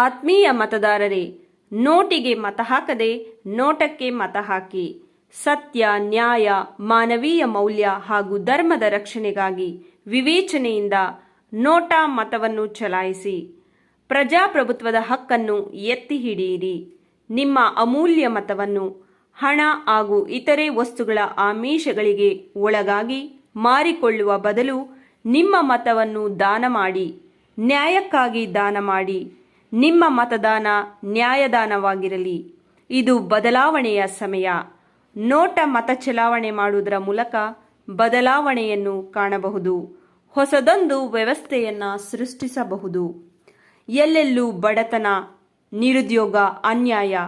ಆತ್ಮೀಯ ಮತದಾರರೇ, ನೋಟಿಗೆ ಮತ ಹಾಕದೆ ನೋಟಕ್ಕೆ ಮತ ಹಾಕಿ. ಸತ್ಯ, ನ್ಯಾಯ, ಮಾನವೀಯ ಮೌಲ್ಯ ಹಾಗೂ ಧರ್ಮದ ರಕ್ಷಣೆಗಾಗಿ ವಿವೇಚನೆಯಿಂದ ನೋಟ ಮತವನ್ನು ಚಲಾಯಿಸಿ. ಪ್ರಜಾಪ್ರಭುತ್ವದ ಹಕ್ಕನ್ನು ಎತ್ತಿ ಹಿಡಿಯಿರಿ. ನಿಮ್ಮ ಅಮೂಲ್ಯ ಮತವನ್ನು ಹಣ ಹಾಗೂ ಇತರೆ ವಸ್ತುಗಳ ಆಮಿಷಗಳಿಗೆ ಒಳಗಾಗಿ ಮಾರಿಕೊಳ್ಳುವ ಬದಲು ನಿಮ್ಮ ಮತವನ್ನು ದಾನ ಮಾಡಿ, ನ್ಯಾಯಕ್ಕಾಗಿ ದಾನ ಮಾಡಿ. ನಿಮ್ಮ ಮತದಾನ ನ್ಯಾಯದಾನವಾಗಿರಲಿ. ಇದು ಬದಲಾವಣೆಯ ಸಮಯ. ನೋಟ ಮತ ಚಲಾವಣೆ ಮಾಡುವುದರ ಮೂಲಕ ಬದಲಾವಣೆಯನ್ನು ಕಾಣಬಹುದು. ಹೊಸದೊಂದು ವ್ಯವಸ್ಥೆಯನ್ನು ಸೃಷ್ಟಿಸಬಹುದು. ಎಲ್ಲೆಲ್ಲೂ ಬಡತನ, ನಿರುದ್ಯೋಗ, ಅನ್ಯಾಯ,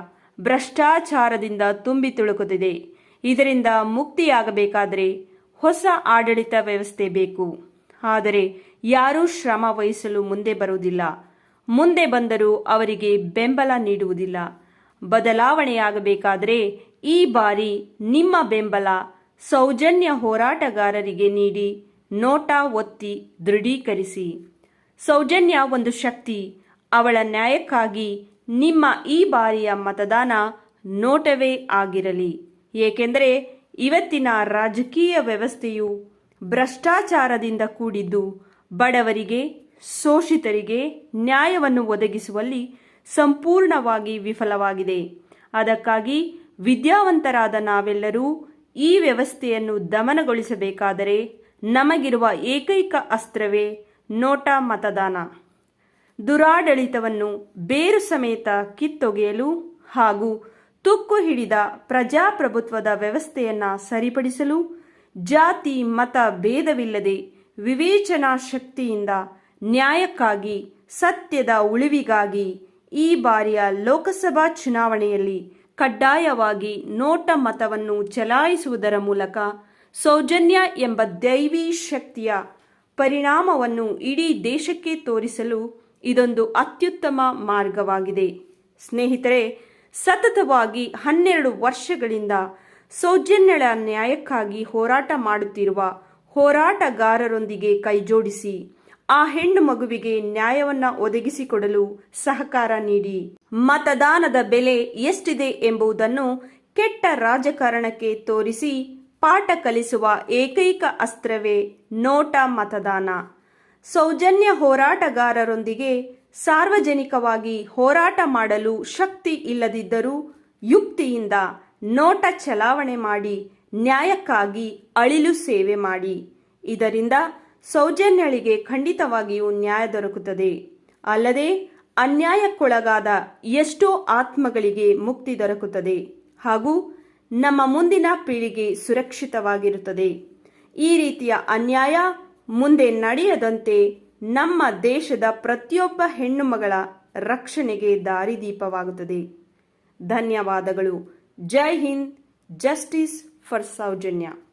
ಭ್ರಷ್ಟಾಚಾರದಿಂದ ತುಂಬಿ ತುಳುಕುತ್ತಿದೆ. ಇದರಿಂದ ಮುಕ್ತಿಯಾಗಬೇಕಾದರೆ ಹೊಸ ಆಡಳಿತ ವ್ಯವಸ್ಥೆ ಬೇಕು. ಆದರೆ ಯಾರೂ ಶ್ರಮ ವಹಿಸಲು ಮುಂದೆ ಬರುವುದಿಲ್ಲ. ಮುಂದೆ ಬಂದರೂ ಅವರಿಗೆ ಬೆಂಬಲ ನೀಡುವುದಿಲ್ಲ. ಬದಲಾವಣೆಯಾಗಬೇಕಾದರೆ ಈ ಬಾರಿ ನಿಮ್ಮ ಬೆಂಬಲ ಸೌಜನ್ಯ ಹೋರಾಟಗಾರರಿಗೆ ನೀಡಿ ನೋಟಾ ಒತ್ತಿ ದೃಢೀಕರಿಸಿ. ಸೌಜನ್ಯ ಒಂದು ಶಕ್ತಿ, ಅವಳ ನ್ಯಾಯಕ್ಕಾಗಿ ನಿಮ್ಮ ಈ ಬಾರಿಯ ಮತದಾನ ನೋಟವೇ ಆಗಿರಲಿ. ಏಕೆಂದರೆ ಇವತ್ತಿನ ರಾಜಕೀಯ ವ್ಯವಸ್ಥೆಯು ಭ್ರಷ್ಟಾಚಾರದಿಂದ ಕೂಡಿದ್ದು ಬಡವರಿಗೆ ಶೋಷಿತರಿಗೆ ನ್ಯಾಯವನ್ನು ಒದಗಿಸುವಲ್ಲಿ ಸಂಪೂರ್ಣವಾಗಿ ವಿಫಲವಾಗಿದೆ. ಅದಕ್ಕಾಗಿ ವಿದ್ಯಾವಂತರಾದ ನಾವೆಲ್ಲರೂ ಈ ವ್ಯವಸ್ಥೆಯನ್ನು ದಮನಗೊಳಿಸಬೇಕಾದರೆ ನಮಗಿರುವ ಏಕೈಕ ಅಸ್ತ್ರವೇ ನೋಟಾ ಮತದಾನ. ದುರಾಡಳಿತವನ್ನು ಬೇರು ಸಮೇತ ಕಿತ್ತೊಗೆಯಲು ಹಾಗೂ ತುಕ್ಕು ಹಿಡಿದ ಪ್ರಜಾಪ್ರಭುತ್ವದ ವ್ಯವಸ್ಥೆಯನ್ನು ಸರಿಪಡಿಸಲು ಜಾತಿ, ಮತ, ಭೇದವಿಲ್ಲದೆ ವಿವೇಚನಾ ಶಕ್ತಿಯಿಂದ ನ್ಯಾಯಕ್ಕಾಗಿ, ಸತ್ಯದ ಉಳಿವಿಗಾಗಿ ಈ ಬಾರಿಯ ಲೋಕಸಭಾ ಚುನಾವಣೆಯಲ್ಲಿ ಕಡ್ಡಾಯವಾಗಿ ನೋಟ ಮತವನ್ನು ಚಲಾಯಿಸುವುದರ ಮೂಲಕ ಸೌಜನ್ಯ ಎಂಬ ದೈವಿ ಶಕ್ತಿಯ ಪರಿಣಾಮವನ್ನು ಇಡೀ ದೇಶಕ್ಕೆ ತೋರಿಸಲು ಇದೊಂದು ಅತ್ಯುತ್ತಮ ಮಾರ್ಗವಾಗಿದೆ. ಸ್ನೇಹಿತರೆ, ಸತತವಾಗಿ ಹನ್ನೆರಡು ವರ್ಷಗಳಿಂದ ಸೌಜನ್ಯಳ ನ್ಯಾಯಕ್ಕಾಗಿ ಹೋರಾಟ ಮಾಡುತ್ತಿರುವ ಹೋರಾಟಗಾರರೊಂದಿಗೆ ಕೈಜೋಡಿಸಿ ಆ ಹೆಣ್ಣು ಮಗುವಿಗೆ ನ್ಯಾಯವನ್ನ ಒದಗಿಸಿಕೊಡಲು ಸಹಕಾರ ನೀಡಿ. ಮತದಾನದ ಬೆಲೆ ಎಷ್ಟಿದೆ ಎಂಬುದನ್ನು ಕೆಟ್ಟ ರಾಜಕಾರಣಕ್ಕೆ ತೋರಿಸಿ ಪಾಠ ಕಲಿಸುವ ಏಕೈಕ ಅಸ್ತ್ರವೇ ನೋಟ ಮತದಾನ. ಸೌಜನ್ಯ ಹೋರಾಟಗಾರರೊಂದಿಗೆ ಸಾರ್ವಜನಿಕವಾಗಿ ಹೋರಾಟ ಮಾಡಲು ಶಕ್ತಿ ಇಲ್ಲದಿದ್ದರೂ ಯುಕ್ತಿಯಿಂದ ನೋಟ ಚಲಾವಣೆ ಮಾಡಿ ನ್ಯಾಯಕ್ಕಾಗಿ ಅಳಿಲು ಸೇವೆ ಮಾಡಿ. ಇದರಿಂದ ಸೌಜನ್ಯಳಿಗೆ ಖಂಡಿತವಾಗಿಯೂ ನ್ಯಾಯ ದೊರಕುತ್ತದೆ. ಅಲ್ಲದೆ, ಅನ್ಯಾಯಕ್ಕೊಳಗಾದ ಎಷ್ಟೋ ಆತ್ಮಗಳಿಗೆ ಮುಕ್ತಿ ದೊರಕುತ್ತದೆ ಹಾಗೂ ನಮ್ಮ ಮುಂದಿನ ಪೀಳಿಗೆ ಸುರಕ್ಷಿತವಾಗಿರುತ್ತದೆ. ಈ ರೀತಿಯ ಅನ್ಯಾಯ ಮುಂದೆ ನಡೆಯದಂತೆ ನಮ್ಮ ದೇಶದ ಪ್ರತಿಯೊಬ್ಬ ಹೆಣ್ಣು ಮಗಳ ರಕ್ಷಣೆಗೆ ದಾರಿದೀಪವಾಗುತ್ತದೆ. ಧನ್ಯವಾದಗಳು. ಜೈ ಹಿಂದ್. Justice for Soujanya.